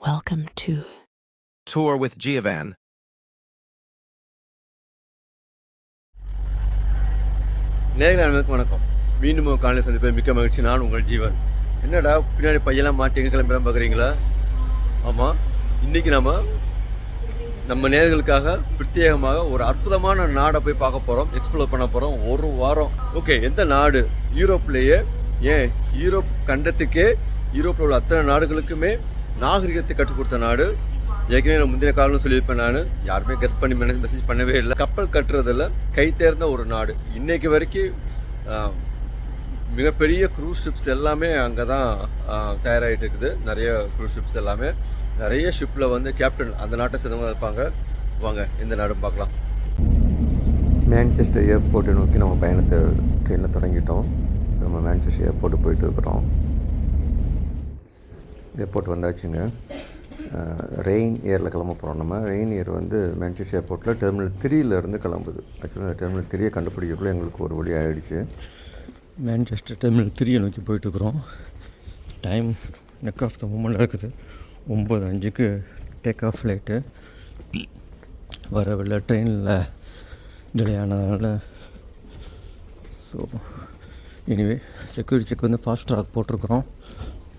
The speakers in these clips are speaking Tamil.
Welcome to Tour with Giovan. நேரில் அனைவருக்கும் வணக்கம். மீண்டும் ஒரு காலையில் சந்திப்பேன் மிக்க மகிழ்ச்சி. நான் உங்கள் ஜீவன். என்னடா பின்னாடி பையெல்லாம் மாட்டி எங்கே கிளம்பலாம் பார்க்குறீங்களா? ஆமாம் இன்றைக்கி நம்ம நம்ம நேர்களுக்காக பிரத்யேகமாக ஒரு அற்புதமான நாடை போய் பார்க்க போகிறோம் எக்ஸ்ப்ளோர் பண்ண போகிறோம் ஒரு வாரம். ஓகே எந்த நாடு? யூரோப்லேயே ஏன்? யூரோப் கண்டத்துக்கே யூரோப்பில் உள்ள அத்தனை நாடுகளுக்குமே நாகரிகத்தை கற்றுக் கொடுத்த நாடு. ஏற்கனவே நான் முந்தின காலம்னு சொல்லியிருப்பேன் நான். யாருமே கெஸ் பண்ணி மெசேஜ் பண்ணவே இல்லை. கப்பல் கட்டுறதில் கை தேர்ந்த ஒரு நாடு. இன்றைக்கு வரைக்கும் மிகப்பெரிய க்ரூஸ் ஷிப்ஸ் எல்லாமே அங்கே தான் தயாராகிட்டு இருக்குது. நிறைய க்ரூஸ் ஷிப்ஸ் எல்லாமே. நிறைய ஷிப்பில் வந்து கேப்டன் அந்த நாட்டை சேர்ந்தவங்க இருப்பாங்க. வாங்க இந்த நாடும் பார்க்கலாம். மேன்செஸ்டர் ஏர்போர்ட்டை நோக்கி நம்ம பயணத்தை ட்ரெயினில் தொடங்கிட்டோம். நம்ம மேன்செஸ்டர் ஏர்போர்ட்டு போயிட்டு இருக்கிறோம். ஏர்போர்ட் வந்தாச்சுங்க. ரெயின் ஏரில் கிளம்ப போகிறோம் நம்ம. ரெயின் ஏர் வந்து மேன்செஸ்டர் ஏர்போர்ட்டில் டெர்மினல் த்ரீலேருந்து கிளம்புது. ஆக்சுவலாக டெர்மினல் த்ரீயை கண்டுபிடிக்கிறதுக்குள்ள எங்களுக்கு ஒரு வழி ஆகிடுச்சு மேன்செஸ்டர் டெர்மினல் த்ரீயை நோக்கி போயிட்டுருக்குறோம் time neck of the moment இருக்குது ஒம்பது அஞ்சுக்கு டேக் ஆஃப் ஃப்ளைட்டு வரவில்லை ட்ரெயினில் டிலே ஆனதுனால ஸோ எனிவே செக்யூரிட்டி செக் வந்து ஃபாஸ்ட் ட்ராக் போட்டிருக்குறோம்.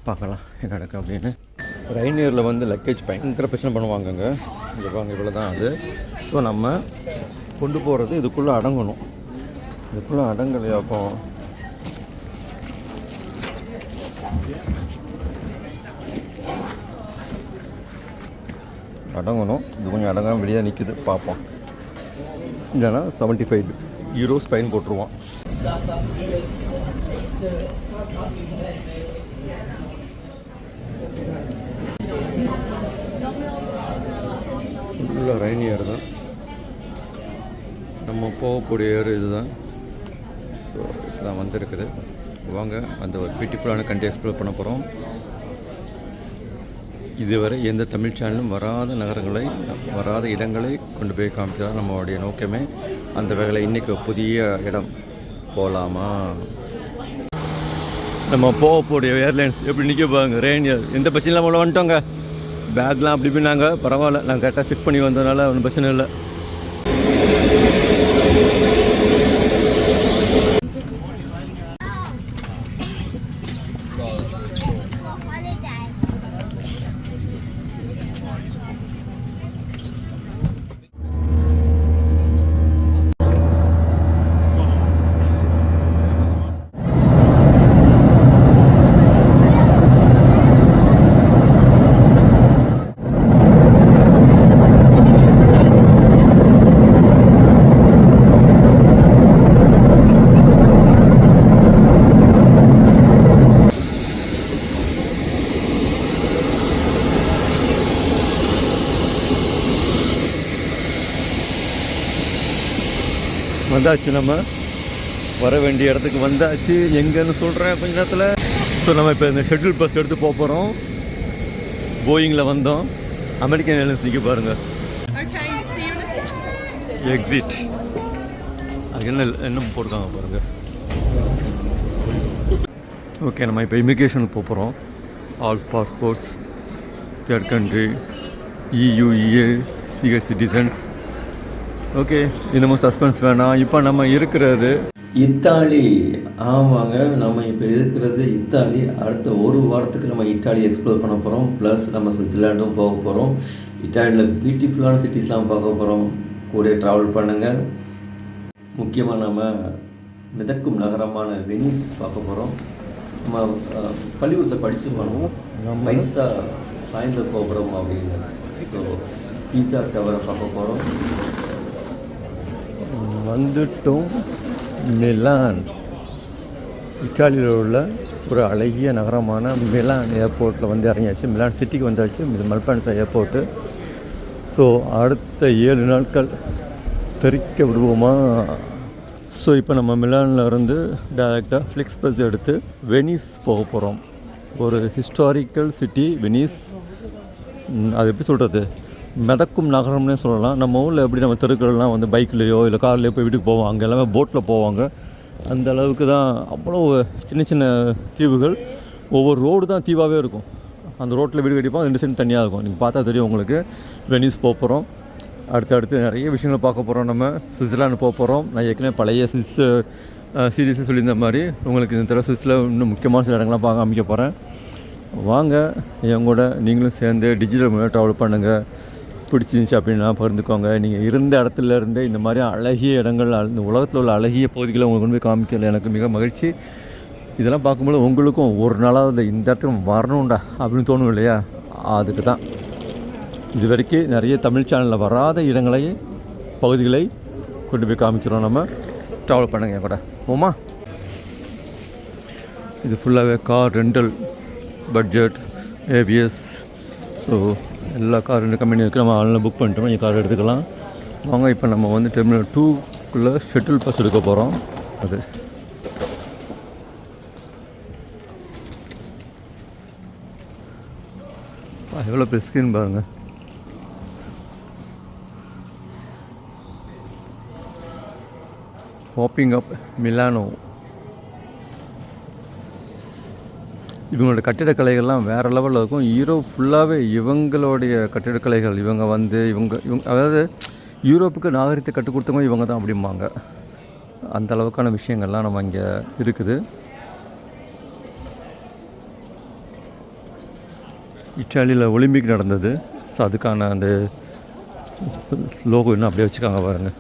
பார்க்கலாம் என்ன நடக்கும் அப்படின்னு. ரைனியரில் வந்து லக்கேஜ் பயங்கர பிரச்சனை பண்ணுவாங்கங்க. இங்கே பாருங்க இவ்வளோ தான் அது. ஸோ நம்ம கொண்டு போகிறது இதுக்குள்ளே அடங்கணும். இதுக்குள்ளே அடங்கலையா அப்போ? அடங்கணும். இது கொஞ்சம் அடங்காமல் வெளியே நிற்குது பார்ப்போம். இல்லைன்னா செவன்ட்டி ஃபைவ் யூரோஸ் ஃபைன் போட்டுருவான். உள்ள ரைனியர் தான். நம்ம போகக்கூடிய ஏர் இதுதான். ஸோ இதுதான் வந்திருக்குது. வாங்க அந்த ஒரு பியூட்டிஃபுல்லான கண்ட்ரி எக்ஸ்ப்ளோர் பண்ண போகிறோம் இதுவரை எந்த தமிழ் சேனலும் வராத நகரங்களை வராத இடங்களை கொண்டு போய் காமிச்சா நம்மளுடைய நோக்கமே. அந்த வகையில் இன்றைக்கி புதிய இடம். போகலாமா நம்ம போகக்கூடிய ஏர்லைன்ஸ் எப்படி நிற்க பாருங்க ரெயின் எந்த பிரச்சனையும் இல்லாமல் வந்துட்டோங்க. பேக்லாம் அப்படி இப்படினாங்க பரவாயில்ல நான் கரெக்டாக செக் பண்ணி வந்ததுனால ஒன்றும் பிரச்சனை இல்லை. வந்தாச்சு நம்ம. வர வேண்டிய இடத்துக்கு வந்தாச்சு. எங்கன்னு சொல்கிறேன் கொஞ்ச நேரத்தில். ஸோ நம்ம இப்போ இந்த ஷெட்யூல் பஸ் எடுத்து போக போகிறோம் போயிங்கில் வந்தோம். அமெரிக்கன் ஏர்லைன்ஸ் நிற்க பாருங்கள். எக்ஸிட் அது என்ன என்ன போட்டிருக்காங்க பாருங்கள் ஓகே நம்ம இப்போ இமிக்ரேஷனுக்கு போக போகிறோம் all passports third country E U E A C S citizens okay இன்னமும் சஸ்பென்ஸ் வேணாம். இப்போ நம்ம இருக்கிறது இத்தாலி. ஆமாங்க. நம்ம இப்போ இருக்கிறது இத்தாலி. அடுத்த ஒரு வாரத்துக்கு நம்ம இத்தாலி எக்ஸ்ப்ளோர் பண்ண போகிறோம் ப்ளஸ் நம்ம சுவிட்சர்லாண்டும் போக போகிறோம் இத்தாலியில் பியூட்டிஃபுல்லான சிட்டிஸ்லாம் பார்க்க போகிறோம் கூட ட்ராவல் பண்ணுங்கள் முக்கியமாக நம்ம மிதக்கும் நகரமான வெனிஸ் பார்க்க போகிறோம் நம்ம பள்ளிக்கூடத்தில் படித்து போனோம் பைசா சாய்ந்த கோபுரம் அப்படின்னு. ஸோ பீஸா டவரை பார்க்க போகிறோம் வந்துட்டோம். மிலான். இத்தாலியில் உள்ள ஒரு அழகிய நகரமான மிலான் ஏர்போர்ட்டில் வந்து இறங்கியாச்சு. மிலான் சிட்டிக்கு வந்தாச்சு. இது மல்பான்சா ஏர்போர்ட்டு ஸோ அடுத்த ஏழு நாட்கள் தெரிக்க விடுவோமா? ஸோ இப்போ நம்ம மிலானில் இருந்து டேரெக்டாக ஃப்ளிக்ஸ் பஸ் எடுத்து வெனிஸ் போக போகிறோம் ஒரு ஹிஸ்டாரிக்கல் சிட்டி வெனிஸ் அது எப்படி சொல்கிறது மிதக்கும் நகரம்னே சொல்லலாம். நம்ம ஊரில் எப்படி நம்ம தெருக்கள்லாம் வந்து பைக்லேயோ இல்லை கார்லேயோ போய் வீட்டுக்கு போவோம் அங்கே எல்லாமே போட்டில் போவாங்க. அந்த அளவுக்கு தான் அவ்வளோ சின்ன சின்ன தீவுகள். ஒவ்வொரு ரோடு தான் தீவாகவே இருக்கும். அந்த ரோட்டில் வீடு கட்டிப்போம். ரெண்டு சைடு தனியாக இருக்கும். நீங்கள் பார்த்தா தெரியும் உங்களுக்கு. வெனிஸ் போக போகிறோம் அடுத்தடுத்து நிறைய விஷயங்களை பார்க்க போகிறோம் நம்ம. சுவிட்சர்லாந்து போக போகிறோம் நான் ஏற்கனவே பழைய சுவிஸ் சீரீஸை சொல்லியிருந்த மாதிரி உங்களுக்கு இந்த தடவை சுவிஸில் இன்னும் முக்கியமான சில இடங்கள்லாம் பார்க்க அமைக்க போகிறேன் வாங்க என் கூட நீங்களும் சேர்ந்து டிஜிட்டல் மூலம் ட்ராவல் பண்ணுங்கள் பிடிச்சிருந்துச்சி அப்படின்னா பகிர்ந்துக்கோங்க. நீங்கள் இருந்த இடத்துல இருந்தே இந்த மாதிரி அழகிய இடங்கள் இந்த உலகத்தில் உள்ள அழகிய பகுதிகளை உங்களுக்கு கொண்டு போய் காமிக்கல. எனக்கு மிக மகிழ்ச்சி. இதெல்லாம் பார்க்கும்போது உங்களுக்கும் ஒரு நாளாவது இந்த இடத்துக்கு வரணும்டா அப்படின்னு தோணும் இல்லையா? அதுக்கு தான். இது வரைக்கும் நிறைய தமிழ் சேனலில் வராத இடங்களை பகுதிகளை கொண்டு போய் காமிக்கிறோம் நம்ம. ட்ராவல் பண்ணுங்க என் கூட. போமா இது ஃபுல்லாகவே car rental budget A B S so எல்லா கார் ரெண்டு கம்பெனி இருக்குது நம்ம ஆன்லைனில் புக் பண்ணிட்டோம். இந்த கார் எடுத்துக்கலாம். வாங்க இப்போ நம்ம வந்து டெர்மினல் டூக்குள்ளே ஷெட்டில் பஸ் எடுக்க போகிறோம் அது. எவ்வளோ பெரிய பாருங்கள் பாப்பிங் அப் மிலானோ இவங்களோட கட்டிடக்கலைகள்லாம் வேறு லெவலில் இருக்கும். யூரோப் ஃபுல்லாகவே இவங்களுடைய கட்டிடக்கலைகள் இவங்க வந்து இவங்க இவங்க அதாவது யூரோப்புக்கு நாகரிகத்தை கற்றுக் கொடுத்தவங்க இவங்க தான் அப்படிம்பாங்க. அந்த அளவுக்கான விஷயங்கள்லாம் நம்ம இங்கே இருக்குது. இட்டாலியில் ஒலிம்பிக் நடந்தது. ஸோ அதுக்கான அந்த லோகோ இன்னும் அப்படியே வச்சுக்காங்க பாருங்கள்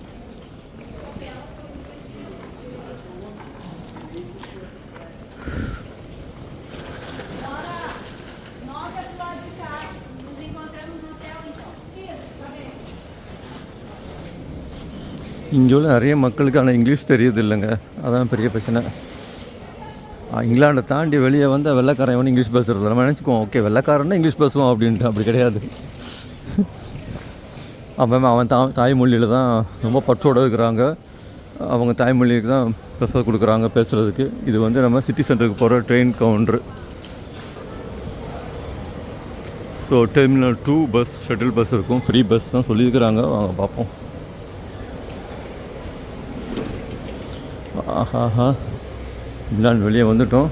இங்கே உள்ள நிறைய மக்களுக்கு ஆனால் இங்கிலீஷ் தெரியுது இல்லைங்க. அதான் பெரிய பிரச்சனை. இங்கிலாண்டை தாண்டி வெளியே வந்தால் வெள்ளக்காரன் எவனும் இங்கிலீஷ் பேசுறது நம்ம நினச்சிக்குவோம் ஓகே வெள்ளக்காரன்னா இங்கிலீஷ் பேசுவோம் அப்படின்ட்டு. அப்படி கிடையாது. அவன் அவன் தா தாய்மொழியில் தான் ரொம்ப பற்றோடு இருக்கிறாங்க. அவங்க தாய்மொழிக்கு தான் ப்ரிஃபர் கொடுக்குறாங்க பேசுகிறதுக்கு இது வந்து நம்ம சிட்டி சென்டருக்கு போகிற train counter so terminal two bus shuttle bus இருக்கும். ஃப்ரீ பஸ் தான் சொல்லியிருக்கிறாங்க. வாங்க பார்ப்போம். ஆஹாஹா. இங்கிலாந்து வெளியே வந்துட்டோம்.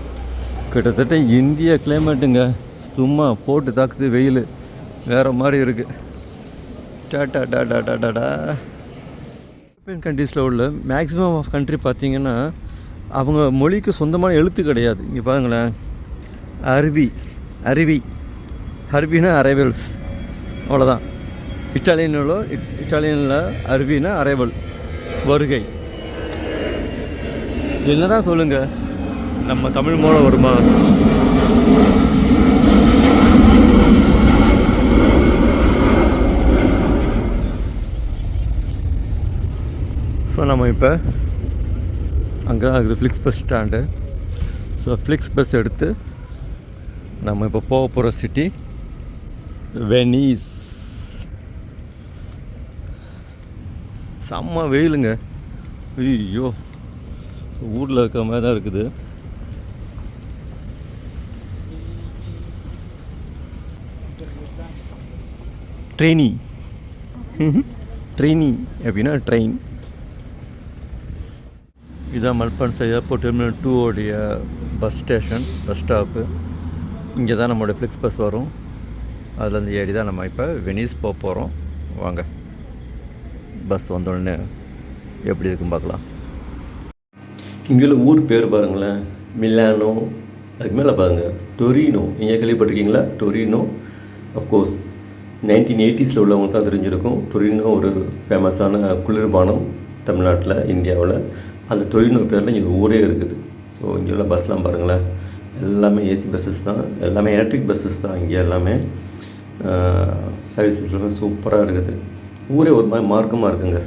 கிட்டத்தட்ட இந்திய கிளைமேட்டுங்க சும்மா போட்டு தாக்குது வெயில். வேறு மாதிரி இருக்குது டாடா டாடா டாடாடா யூரோப்பியன் கண்ட்ரீஸில் உள்ள மேக்ஸிமம் ஆஃப் கண்ட்ரி பார்த்தீங்கன்னா அவங்க மொழிக்கு சொந்தமான எழுத்து கிடையாது. இங்கே பாருங்களேன். அருவி. அருவி. அருவினா அரைவல்ஸ் அவ்வளோதான் இட்டாலியனில் இட்டாலியனில் அருவினா அரைவல் வருகை. என்னதான் சொல்லுங்க. நம்ம தமிழ் மூலம் வருமா? ஸோ நம்ம இப்போ அங்கே தான் இருக்குது Flix bus stand so Flix bus எடுத்து நம்ம இப்போ போக போகிற சிட்டி வெனீஸ் செம்ம வெயிலுங்க. ஐயோ. ஊரில் இருக்க மாதிரி தான் இருக்குது. ட்ரெயினி ட்ரெயினி அப்படின்னா ட்ரெயின் இதான் மல்பான்ஸ் ஏர்போர்ட் டெர்மினல் டூ உடைய பஸ் ஸ்டேஷன் பஸ் ஸ்டாப்பு இங்கே தான் நம்மளோட ஃப்ளிக்ஸ் பஸ் வரும். அதுலேருந்து ஏறி தான் நம்ம இப்போ வெனிஸ் போக போகிறோம் வாங்க. பஸ் வந்தோடனே எப்படி இருக்குன்னு பார்க்கலாம். இங்கே உள்ள ஊர் பேர் பாருங்களேன். மிலானோ அதுக்கு மேலே பாருங்கள் டொரினோ நீங்கள் கேள்விப்பட்டிருக்கீங்களா? டொரினோ அஃப்கோர்ஸ் நைன்டீன் எயிட்டிஸில் உள்ளவங்களுக்கு தான் தெரிஞ்சிருக்கும். டொரினோ ஒரு ஃபேமஸான குளிர்பானம் தமிழ்நாட்டில் இந்தியாவில். அந்த டொரினோ பேரில் இங்கே ஊரே இருக்குது. ஸோ இங்கே உள்ள பஸ்லாம் பாருங்களேன். எல்லாமே ஏசி பஸ்ஸஸ் தான். எல்லாமே எலக்ட்ரிக் பஸ்ஸஸ் தான் இங்கே எல்லாமே. சர்வீசஸ் எல்லாமே சூப்பராக இருக்குது. ஊரே ஒரு மாதிரி மார்க்கமாக இருக்குங்க.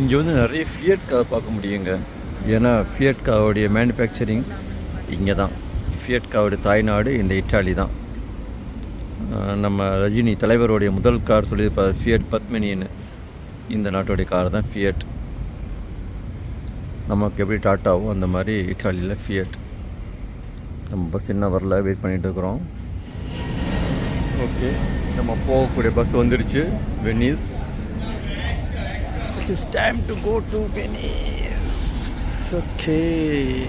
இங்கே வந்து நிறைய ஃபியட் கார் பார்க்க முடியுங்க. ஏன்னா ஃபியட் காவுடைய மேனுஃபேக்சரிங் இங்கே தான் ஃபியட் காவுடைய தாய்நாடு இந்த இட்டாலி தான். நம்ம ரஜினி தலைவருடைய முதல் கார் சொல்லியிருப்பார் ஃபியட் பத்மினின்னு இந்த நாட்டுடைய கார் தான் ஃபியட் நமக்கு எப்படி டாட்டாவோ அந்த மாதிரி இட்டாலியில் ஃபியட் நம்ம பஸ் என்ன வரல வெயிட் பண்ணிகிட்டு இருக்கிறோம். ஓகே நம்ம போகக்கூடிய பஸ் வந்துடுச்சு Venice It is time to go to Venice. Okay.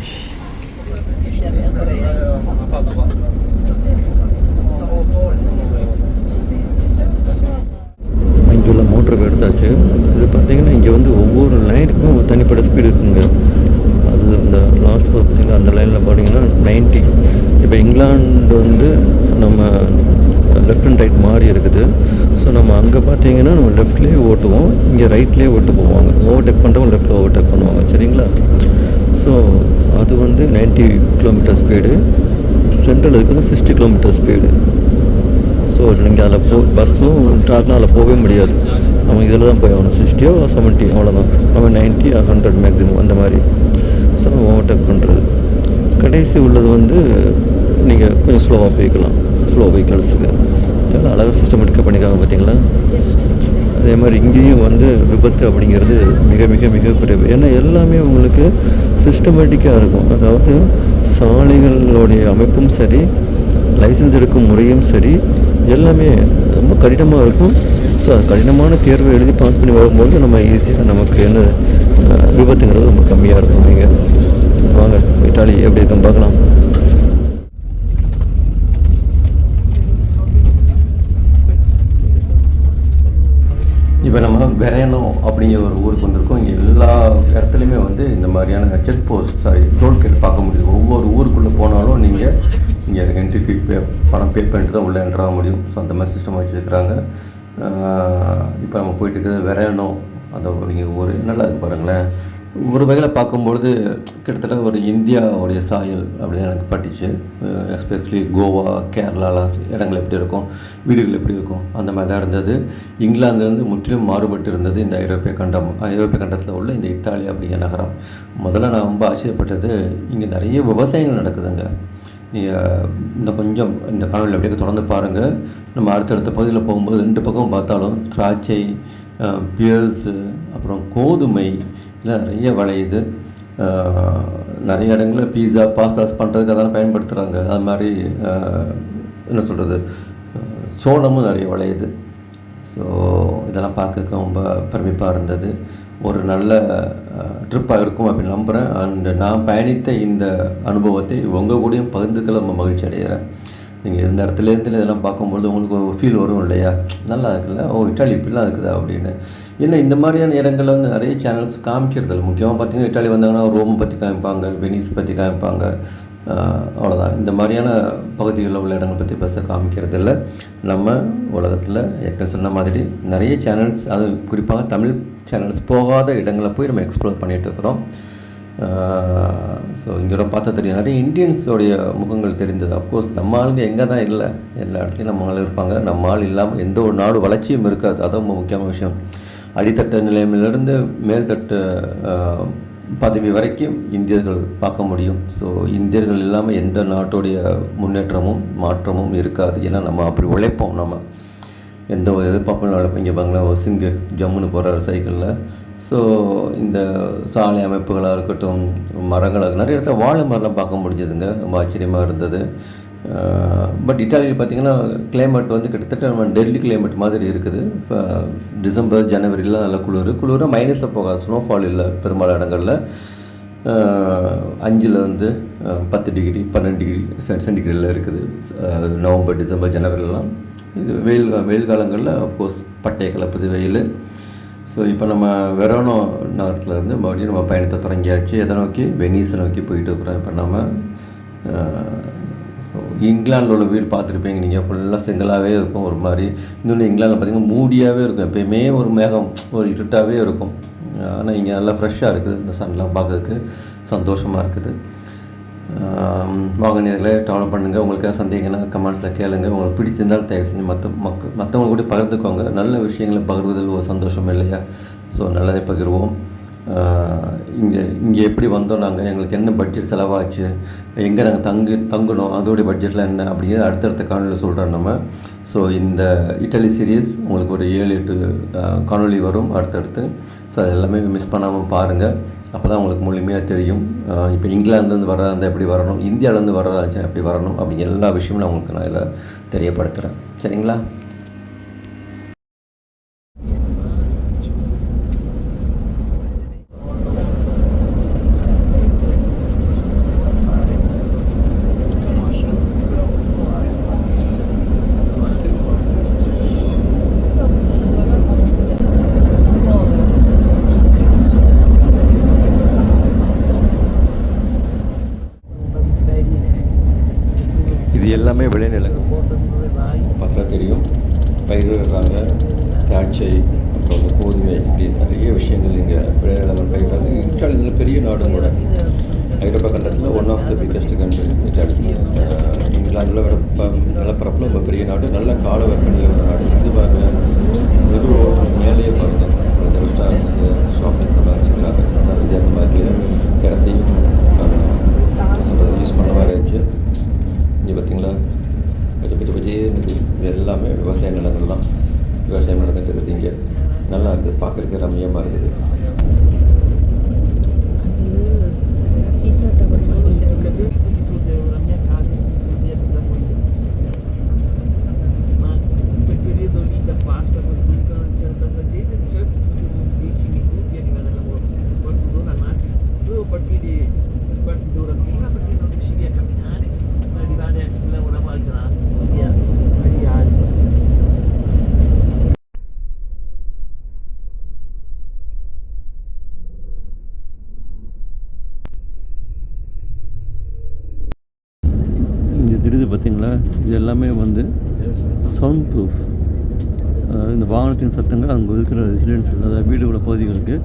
இங்கே உள்ள மோட்டர் எடுத்தாச்சு இது பார்த்தீங்கன்னா இங்கே வந்து ஒவ்வொரு லைனுக்கும் ஒரு தனிப்பட்ட ஸ்பீடு இருக்குங்க அது இந்த லாஸ்ட் பார்த்தீங்கன்னா அந்த லைனில் பார்த்தீங்கன்னா 90 இப்போ இங்கிலாந்து வந்து நம்ம லெஃப்ட் அண்ட் ரைட் மாறி இருக்குது. ஸோ நம்ம அங்கே பார்த்தீங்கன்னா நம்ம லெஃப்ட்லேயே ஓட்டுவோம். இங்கே ரைட்லேயே ஓட்டு போவாங்க. ஓவர்டேக் பண்ணுறவங்க லெஃப்ட்டில் ஓவர்டேக் பண்ணுவாங்க. சரிங்களா? ஸோ அது வந்து 90 கிலோமீட்டர் ஸ்பீடு சென்ட்ரல் இதுக்கு வந்து சிக்ஸ்டி கிலோமீட்டர் ஸ்பீடு ஸோ நீங்கள் அதில் போ பஸ்ஸும் ட்ராக்லாம் அதில் போகவே முடியாது. நம்ம இதில் தான் போய் ஆகணும். சிக்ஸ்டியோ செவன்ட்டி அவ்வளோதான் நம்ம நைன்ட்டி ஹண்ட்ரட் மேக்ஸிமம் அந்த மாதிரி. ஸோ நம்ம ஓவர்டேக் பண்ணுறது கடைசி உள்ளது வந்து நீங்கள் கொஞ்சம் ஸ்லோவாக போய்க்கலாம். ஸ்லோ வெஹிக்கல்ஸுக்கு எவ்வளோ அழகாக சிஸ்டமேட்டிக்காக பண்ணியிருக்காங்க பார்த்தீங்களா? அதே மாதிரி இங்கேயும் வந்து விபத்து அப்படிங்கிறது மிக மிக மிக குறைவு. ஏன்னா எல்லாமே உங்களுக்கு சிஸ்டமேட்டிக்காக இருக்கும். அதாவது சாலைகளுடைய அமைப்பும் சரி லைசன்ஸ் எடுக்கும் முறையும் சரி எல்லாமே ரொம்ப கடினமாக இருக்கும். ஸோ அது கடினமான தேர்வை எழுதி பாஸ் பண்ணி வரும்போது நம்ம ஈஸியாக நமக்கு என்ன விபத்துங்கிறது ரொம்ப கம்மியாக இருக்கும். நீங்கள் வாங்க இட்டாலி எப்படி இருக்கும் பார்க்கலாம். இப்போ நம்ம விரையணும் அப்படிங்கிற ஒரு ஊருக்கு வந்திருக்கோம். இங்கே எல்லா இடத்துலையுமே வந்து இந்த மாதிரியான செக் போஸ்ட் சாரி டோல்கேட் பார்க்க முடியுது. ஒவ்வொரு ஊருக்குள்ளே போனாலும் நீங்கள் இங்கே என்ட்ரி ஃபீ பே பணம் பே பண்ணிட்டு தான் உள்ளே என்ட்ராக முடியும். ஸோ அந்த மாதிரி சிஸ்டம் வச்சுருக்குறாங்க. இப்போ நம்ம போயிட்டு இருக்கிறது வெரேனோ அந்த நீங்கள் ஒரு நல்லா இருக்கு பாருங்களேன். ஒரு வகையில் பார்க்கும்பொழுது கிட்டத்தட்ட ஒரு இந்தியாவுடைய சாயல் அப்படின்னு எனக்கு பட்டுச்சு. எஸ்பெஷலி கோவா கேரளாலாம் இடங்கள் எப்படி இருக்கும் வீடுகள் எப்படி இருக்கும் அந்த மாதிரி தான் இருந்தது. இங்கிலாந்துலேருந்து முற்றிலும் மாறுபட்டு இருந்தது இந்த ஐரோப்பிய கண்டம் ஐரோப்பிய கண்டத்தில் உள்ள இந்த இத்தாலி அப்படிங்கிற நகரம். முதல்ல நான் ரொம்ப ஆச்சரியப்பட்டது இங்கே நிறைய விவசாயங்கள் நடக்குதுங்க. நீங்கள் இந்த கொஞ்சம் இந்த காணொலியில் அப்படியே தொடர்ந்து பாருங்கள் நம்ம அடுத்தடுத்த பகுதியில் போகும்போது ரெண்டு பக்கம் பார்த்தாலும் திராட்சை பியர்ஸு அப்புறம் கோதுமை நிறைய வளையுது. நிறைய இடங்களில் பீஸா பாஸ்தாஸ் பண்ணுறதுக்கு அதெல்லாம் பயன்படுத்துகிறாங்க அது மாதிரி என்ன சொல்கிறது சோளமும் நிறைய விளையுது. ஸோ இதெல்லாம் பார்க்கறதுக்கு ரொம்ப பெருமிப்பாக இருந்தது. ஒரு நல்ல ட்ரிப்பாக இருக்கும் அப்படின்னு நம்புகிறேன் அண்டு நான் பயணித்த இந்த அனுபவத்தை உங்கள் கூடயும் பகிர்ந்துக்கல. ரொம்ப மகிழ்ச்சி அடைகிறேன். நீங்கள் இந்த இடத்துலேருந்து இதெல்லாம் பார்க்கும்பொழுது உங்களுக்கு ஒரு ஃபீல் வரும் இல்லையா? நல்லா இருக்குல்ல? ஓ இட்டாலி இப்படிலாம் இருக்குதா அப்படின்னு. ஏன்னா இந்த மாதிரியான இடங்களில் வந்து நிறைய சேனல்ஸ் காமிக்கிறது முக்கியமாக பார்த்தீங்கன்னா இட்டாலி வந்தாங்கன்னா ரோம் பற்றி காமிப்பாங்க வெனிஸ் பற்றி காமிப்பாங்க. அவ்வளோதான் இந்த மாதிரியான பகுதிகளில் உள்ள இடங்களை பற்றி பெருசாக காமிக்கிறது இல்லை நம்ம உலகத்தில் ஏற்கனவே சொன்ன மாதிரி நிறைய சேனல்ஸ் அது குறிப்பாக தமிழ் சேனல்ஸ் போகாத இடங்களை போய் நம்ம எக்ஸ்ப்ளோர் பண்ணிகிட்டு இருக்கிறோம். ஸோ இங்கே பார்த்தா தெரியும். நிறைய இந்தியன்ஸோடைய முகங்கள் தெரிந்தது. அப்கோர்ஸ் நம்ம ஆளுங்க எங்கே தான் இல்லை. எல்லா இடத்துலையும் நம்ம ஆள் இருப்பாங்க. நம்ம ஆள் இல்லாமல் எந்த ஒரு நாடு வளர்ச்சியும் இருக்காது. அதான் ரொம்ப முக்கியமான விஷயம். அடித்தட்ட நிலைமையிலிருந்து மேல்தட்டு பதவி வரைக்கும் இந்தியர்கள் பார்க்க முடியும். ஸோ இந்தியர்கள் இல்லாமல் எந்த நாட்டுடைய முன்னேற்றமும் மாற்றமும் இருக்காது. ஏன்னா நம்ம அப்படி உழைப்போம் நம்ம. எந்த ஒரு எதிர்பார்ப்பும் உழைப்போம் இங்கே பாருங்களேன் ஒரு சிங்கு ஜம்முன்னு போகிறார் சைக்கிளில். ஸோ இந்த சாலை அமைப்புகளாக இருக்கட்டும் மரங்களாக நிறைய இடத்துல வாழை மரம்லாம் பார்க்க முடிஞ்சதுங்க. ரொம்ப ஆச்சரியமாக இருந்தது. பட் இட்டாலியில் பார்த்தீங்கன்னா கிளைமேட் வந்து கிட்டத்தட்ட நம்ம டெல்லி கிளைமேட் மாதிரி இருக்குது. இப்போ டிசம்பர் ஜனவரிலாம் நல்ல குளிர். குளிராக மைனஸில் போகாது. ஸ்னோஃபால் இல்லை பெரும்பாலான இடங்களில். அஞ்சுலேருந்து பத்து டிகிரி பன்னெண்டு டிகிரி சென்டிகிரேடில் இருக்குது. நவம்பர் டிசம்பர் ஜனவரிலாம். இது வெயில் வெயில் காலங்களில் அப்கோர்ஸ் பட்டையை கலப்பது வெயில். ஸோ இப்போ நம்ம வெரோனோ நகரத்தில் இருந்து மறுபடியும் நம்ம பயணத்தை தொடங்கியாச்சு. எதை நோக்கி? வெனீஸை நோக்கி போயிட்டு இருக்கிறோம் இப்போ நம்ம ஸோ இங்கிலாந்தில் உள்ள வீடு பார்த்துருப்பீங்க. நீங்கள் ஃபுல்லாக செங்கலாகவே இருக்கும். ஒரு மாதிரி இன்னொன்று இங்கிலாந்தில் பார்த்திங்கன்னா மூடியாகவே இருக்கும். எப்பயுமே ஒரு மேகம் ஒரு இருட்டாகவே இருக்கும். ஆனால் இங்கே நல்லா ஃப்ரெஷ்ஷாக இருக்குது. இந்த சன்லாம் பார்க்கறதுக்கு சந்தோஷமாக இருக்குது. ஆம், வாங்க நேர்களே பண்ணுங்கள் உங்களுக்கு சந்தேகம்னா கமெண்ட்ஸில் கேளுங்கள் உங்களுக்கு பிடிச்சிருந்தாலும் தயவு செஞ்சு மற்ற மக்க மற்றவங்க கூட பகிர்ந்துக்கோங்க. நல்ல விஷயங்களை பகிர்வதில் ஒரு சந்தோஷம் இல்லையா? ஸோ நல்லதை பகிர்வோம். இங்கே இங்கே எப்படி வந்தோம் நாங்கள் எங்களுக்கு என்ன பட்ஜெட் செலவாச்சு? எங்கே நாங்கள் தங்கு தங்கணும் அதோடைய பட்ஜெட்டில் என்ன? அப்படிங்கிறது அடுத்தடுத்த காணொலியில் சொல்கிறோம் நம்ம. ஸோ இந்த இட்டலி சீரீஸ் உங்களுக்கு ஒரு ஏழு எட்டு காணொலி வரும் அடுத்தடுத்து. ஸோ அது எல்லாமே மிஸ் பண்ணாமல் பாருங்கள் அப்போ தான் உங்களுக்கு முழுமையாக தெரியும். இப்போ இங்கிலாந்துலேருந்து வர்றதா இருந்தால் எப்படி வரணும்? இந்தியாவிலேருந்து வர்றதா இருந்துச்சு எப்படி வரணும்? அப்படி எல்லா விஷயமும் நான் உங்களுக்கு நான் இதில் தெரியப்படுத்துகிறேன் சரிங்களா இது எல்லாமே விளைநிலங்கள் பார்த்தா தெரியும். பயிரிடுறாங்க திராட்சை அப்புறம் வந்து கோதுமை இப்படி நிறைய விஷயங்கள் இங்கே விளைநிலங்கள் பயிரிடுறாங்க இட்டாலி இதில் பெரிய நாடும் கூட. ஐரோப்பா கண்டத்தில் one of the biggest country Italy இங்கிலாந்தில் விட நிலப்பரப்பில் ரொம்ப பெரிய நாடு. நல்ல கால வெப்பநிலை உள்ள நாடு. இது பாருங்க. நெடு மேலேயே பாருங்க ரெஸ்டாரண்ட்ஸ் ஷாப்பிங் வச்சுக்கிறாங்க வித்தியாசமாக இருக்கு. இடத்தையும் சொல்கிறது யூஸ் பண்ண மாதிரி ஆச்சு இங்கே பார்த்தீங்களா பச்சை பச்சை பச்சையே இருக்குது இது எல்லாமே விவசாய நிலங்கள் தான் விவசாயம் நடந்துட்டு இருக்குது இங்கே. நல்லா இருக்குது. பார்க்குறதுக்கு ரம்மியமாக இருக்குது. சவுண்ட் ப்ரூஃப் அதாவது இந்த வாகனத்தின் சத்தங்கள் அங்கே இருக்கிற ரெசிடென்ஸ் அதாவது வீடுகள பகுதிகளுக்கு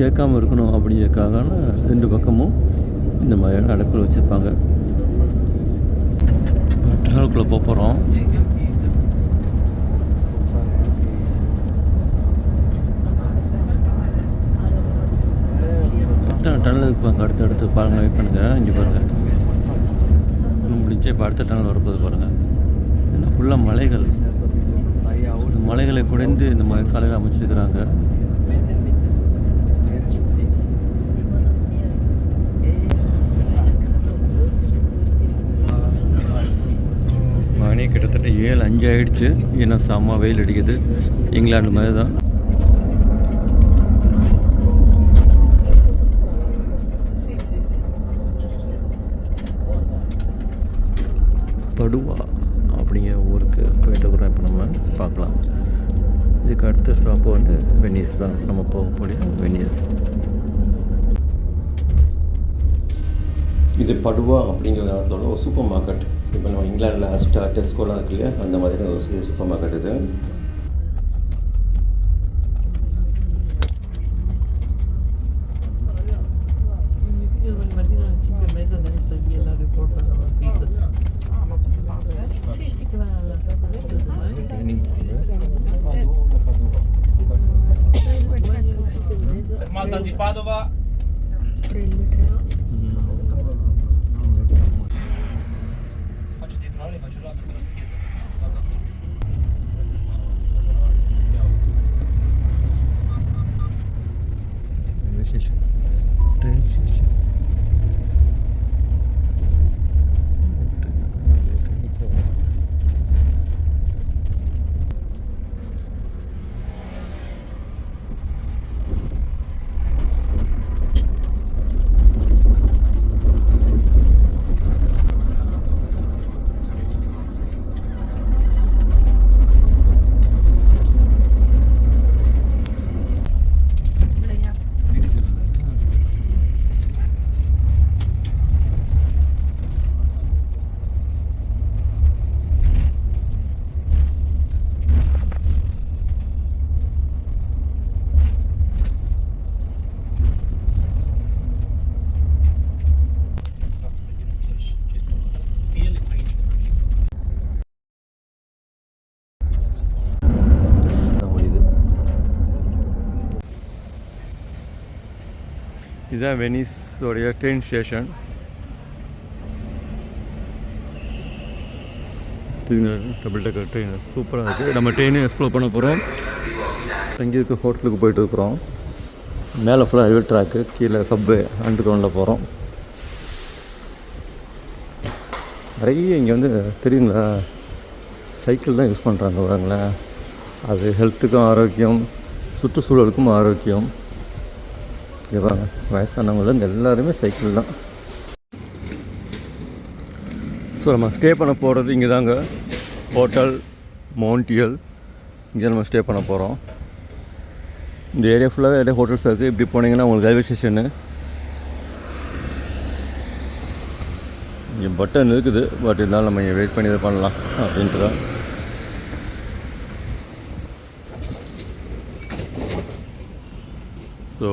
கேட்காம இருக்கணும் அப்படிங்கிறதுக்காக ரெண்டு பக்கமும் இந்த மாதிரியான அடைப்புகள் வச்சுருப்பாங்க. டனலுக்குள்ளே போக போகிறோம் டனல் இருப்பாங்க அடுத்து அடுத்து பாருங்கள் வெயிட் பண்ணுங்கள் இங்கே பாருங்கள் இன்னும் முடிஞ்சு இப்போ அடுத்த டனல் வரப்போது பாருங்கள் ஃபுல்லாக மலைகள். இந்த மலைகளை குடைந்து இந்த மாதிரி சாலைகள் அமைச்சிருக்கிறாங்க. மணி கிட்டத்தட்ட ஏழு அஞ்சு ஆயிடுச்சு. ஏன்னா செம்ம வெயில் அடிக்குது. இங்கிலாந்து மாதிரி தான் படுவா அப்படிங்கிற ஊருக்கு போயிட்டு இருக்கிறோம் இப்போ நம்ம பார்க்கலாம் இதுக்கு அடுத்த ஸ்டாப்பு வந்து வெனிஸ் தான். நம்ம போகக்கூடிய வெனிஸ் இது படுவா அப்படிங்கிற இடத்தோட ஒரு சூப்பர் மார்க்கெட் இப்போ நம்ம இங்கிலாண்டில் அஸ்டா டெஸ்கோலாம் இருக்கு இல்லையா? அந்த மாதிரி ஒரு சூப்பர் மார்க்கெட் இது. இதுதான் வெனிஸோடைய train station double decker train சூப்பராக இருக்குது நம்ம ட்ரெயினை எக்ஸ்ப்ளோர் பண்ண போகிறோம் தங்கியிருக்க ஹோட்டலுக்கு போயிட்டு இருக்கிறோம். மேலே ஃபுல்லாக ரயில்வே ட்ராக்கு கீழே சப்வே அண்டர் கிரவுண்டில் போகிறோம் நிறைய இங்கே வந்து தெரியுங்களா? சைக்கிள் தான் யூஸ் பண்ணுறாங்க பாருங்களேன். அது ஹெல்த்துக்கும் ஆரோக்கியம் சுற்றுச்சூழலுக்கும் ஆரோக்கியம். இங்கே பாருங்க இங்கே எல்லாருமே சைக்கிள் தான். ஸோ நம்ம ஸ்டே பண்ண போகிறது இங்கே தாங்க ஹோட்டல் மவுண்டியல் இங்கே நம்ம ஸ்டே பண்ண போகிறோம் இந்த ஏரியா ஃபுல்லாகவே நிறைய ஹோட்டல்ஸ் இருக்குது இப்படி போனீங்கன்னா உங்களுக்கு ரயில்வே ஸ்டேஷனு இங்கே பட்டன் இருக்குது. பட் இருந்தாலும் நம்ம இங்கே வெயிட் பண்ணி இதை பண்ணலாம் அப்படின்ட்டு தான் ஸோ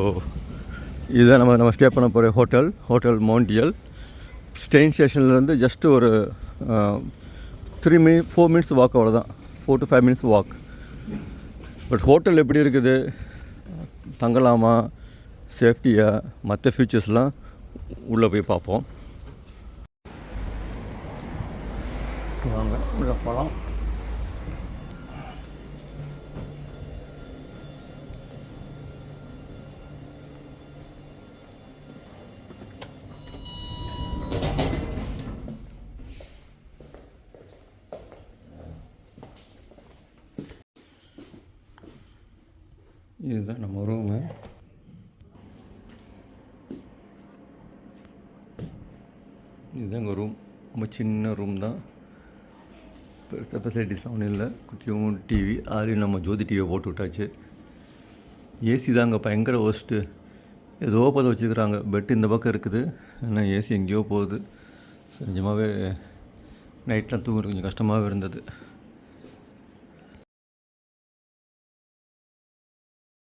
இதுதான் நம்ம நம்ம ஸ்டே பண்ண போகிற ஹோட்டல் ஹோட்டல் மவுண்டியல் ஸ்டெயின் ஸ்டேஷன்லேருந்து ஜஸ்ட் ஒரு three mini four minutes walk அவ்வளோதான் four to five minutes walk but hotel எப்படி இருக்குது? தங்கலாமா? சேஃப்டியாக மற்ற ஃபீச்சர்ஸ்லாம் உள்ளே போய் பார்ப்போம். வாங்க உள்ளே போகலாம் இதுதான் நம்ம ரூமு இதுதான் எங்கள் ரூம் ரொம்ப சின்ன ரூம் தான். பெருசாக ஃபெசிலிட்டிஸ்லாம் ஒன்றும் இல்லை. குட்டியும் டிவி ஆறையும் நம்ம ஜோதி டிவியை போட்டு விட்டாச்சு. ஏசி தாங்க பயங்கர ஒஸ்ட்டு ஏதோ பதம் வச்சுக்கிறாங்க பெட்டு இந்த பக்கம் இருக்குது. ஆனால் ஏசி எங்கேயோ போகுது. நிஜமாகவே நைட்லாம் தூங்குறது கொஞ்சம் கஷ்டமாகவே இருந்தது.